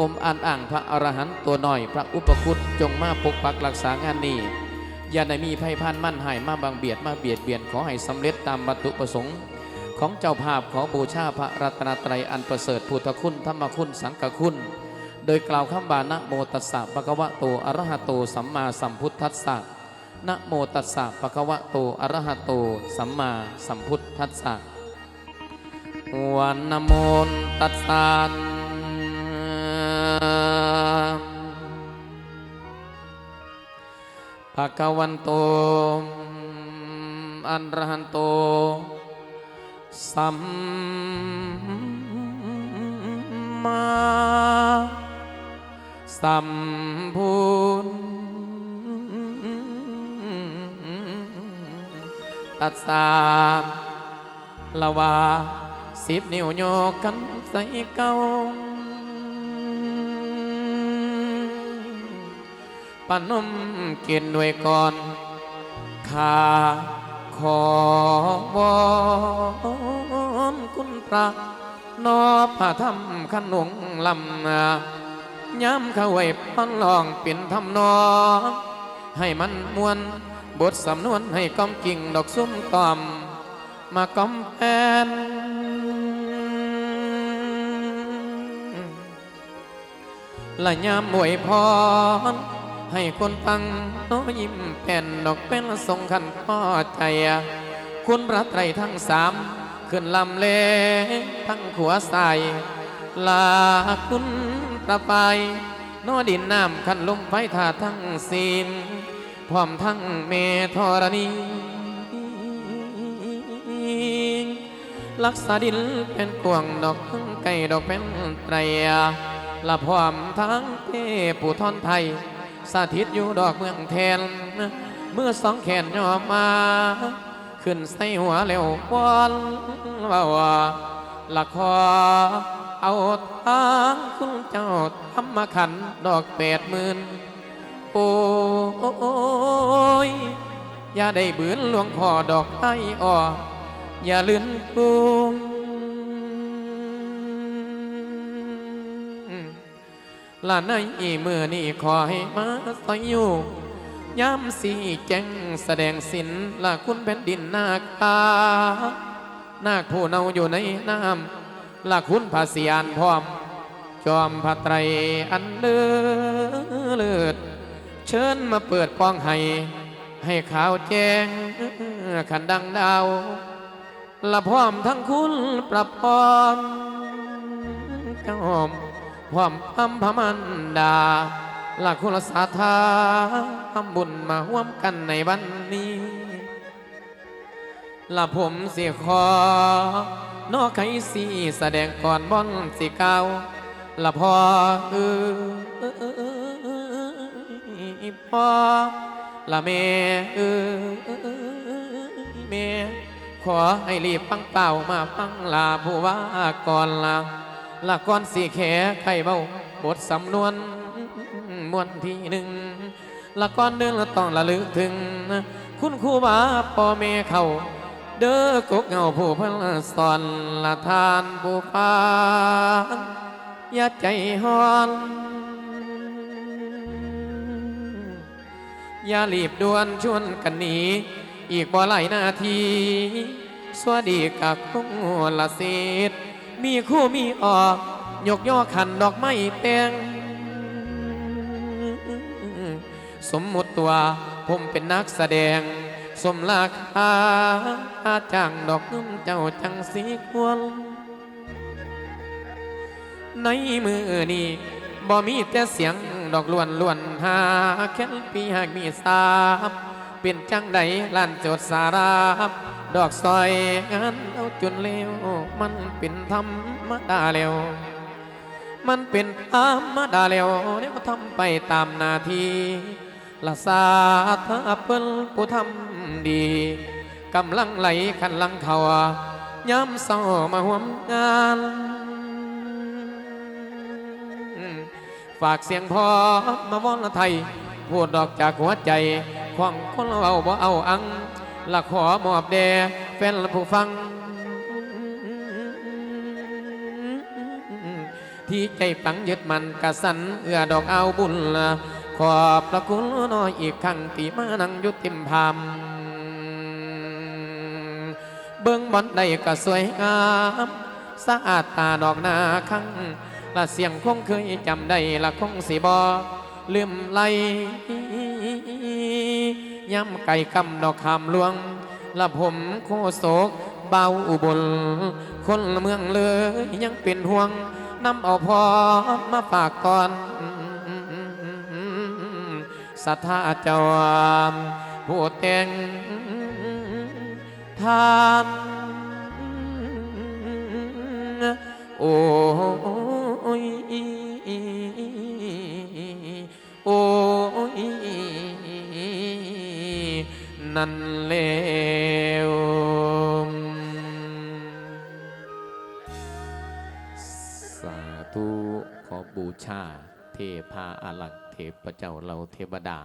อมอ่านอ่างพระอรหันต์ตัวหน่อย พระอุปคุตจงมาปกปักรักษางานนี้ อย่าได้มีภัยพันมั่นหายมาบังเบียดมาเบียดเบียนขอให้สำเร็จตามวัตถุประสงค์ ของเจ้าภาพขอบูชาพระรัตนตรัยอันประเสริฐพุทธคุณธรรมคุณสังฆคุณ โดยกล่าวคำบานะโมตัสสะปะคะวะโตอรหะโตสัมมาสัมพุทธัสสะนะโมตัสสะปะคะวะโตอะระหะโต สัมมาสัมพุทธัสสะวันนโมตัสสะ ภะคะวันโตอะรหันโต สัมมาสัมพุทธัสสะละวาสิบนิ้วโยกกันใส่เก้า ปนมเกินด้วยก่อนข้าขอวอนคุณพระนอพระธรรมขนงลำนาย้ำเข้าไว้พันลองเป็นทำนอ ให้มันมวนบทสำนวนให้ก้อมกิ่งดอกซุ้มตอม มาก้อมแอนและยามวยพร ให้คนฟังน้อยิ้มแผ่นดอกเป็นทรงขันพอใจคุณพระไตรทั้งสามขึ้นลำเลทั้งขัวใสลาคุณพระไปโนดินน้ำขันลมไฟถาทั้งสีมพร้อมทั้งเมธรณีลักษาดินเป็นกวางดอกทั้งไก่ดอกเป็นไตรละพร้อมทั้งเทปูทอนไทย สาธิตอยู่ดอกเมืองแทนเมื่อสองแขนยอมา ขึ้นใส่หัวเร็ววอนว่าว่าละคอเอาทางคุณเจ้าทำมาขันดอกแปดหมื่นโอ้ยอย่าได้บืนหลวงพ่อดอกไอ้อออย่าลืนกุม ลาในมือนี่ขอให้มาสอยอยู่ย้ำสีแจ้งแสดงสินละคุณแผ่นดินนาคานาคผู้เนาอยู่ในน้ำละคุณภาษียานพร้อม จอมพระไตรอันเลือเลือดเชิญมาเปิดป้องให้ให้ข่าวแจ้งขันดังดาวละพร้อมทั้งคุณปรับพร้อมจอม พร้อมพำพมันดาหลักคุณศรัทธาทำบุญมาร่วมกันในวันนี้ละผมสิขอนอไขสีแสดงก่อนบอนสิเก้าละพอเออพอละเมเออเมขอให้รีบฟังเป่ามาฟังลาผู้ว่าก่อนลา ละก่อนสีแขไข่เบาบทสำนวนมวนที่หนึ่งละก่อนเดินละต้องละลึกถึง คุณครูบาพ่อแม่เขาเด้อกกเงาผู้พลสอนละทานผู้พานอย่าใจฮ้อนอย่ารีบด่วนชวนกันหนีอีกบ่หลายนาที สวัสดีกับคงละเศษ มีคู่มีออกยกย่อขันดอกไม้แตงสมมุติตัวผมเป็นนักแสดง สมราคาจ้างดอกนุ่มเจ้าจังสีควร ในมือนี้บ่มีแต่เสียงดอกล้วนล้วนหาแค่ปีหากมีสาบเป็นจังใดลั่นโจดสาราบ ดอกซอยงานเอาจนเร็วมันเป็นธรรมดาเร็วมันเป็นธรรมดาเร็วเดี๋ยวทำไปตามนาทีละสาธาเปิ้นผู้ทำดีกำลังไหลขันลังเขาย้ำเศร้ามาห่วมงานฝากเสียงพอมาวอนไทยพูดดอกจากหัวใจของคนเราบ่เอาอัง ละขอมอบแด่แฟนผู้ฟัง ที่ใจปังยึดมันกะสันเอื้อดอกเอาบุญละขอบพระคุณน้อยอีกครั้งที่มานั่งยุติมพามเบิ่งบอนใดก็สวยงามสะอาดตาดอกนาคังละเสียงคงเคยจำได้ละคงสิบอลืมไหล ย้ำไก่คำดอกคำลวงละผมโคโศกเบาอุบล คนเมืองเลยยังเป็นห่วงนำเอาพอมาฝากก่อนศรัทธาเจ้าผู้แต่งทานโอ้ บูชา เทพาอาลักษ์เทพเจ้าเราเทวดา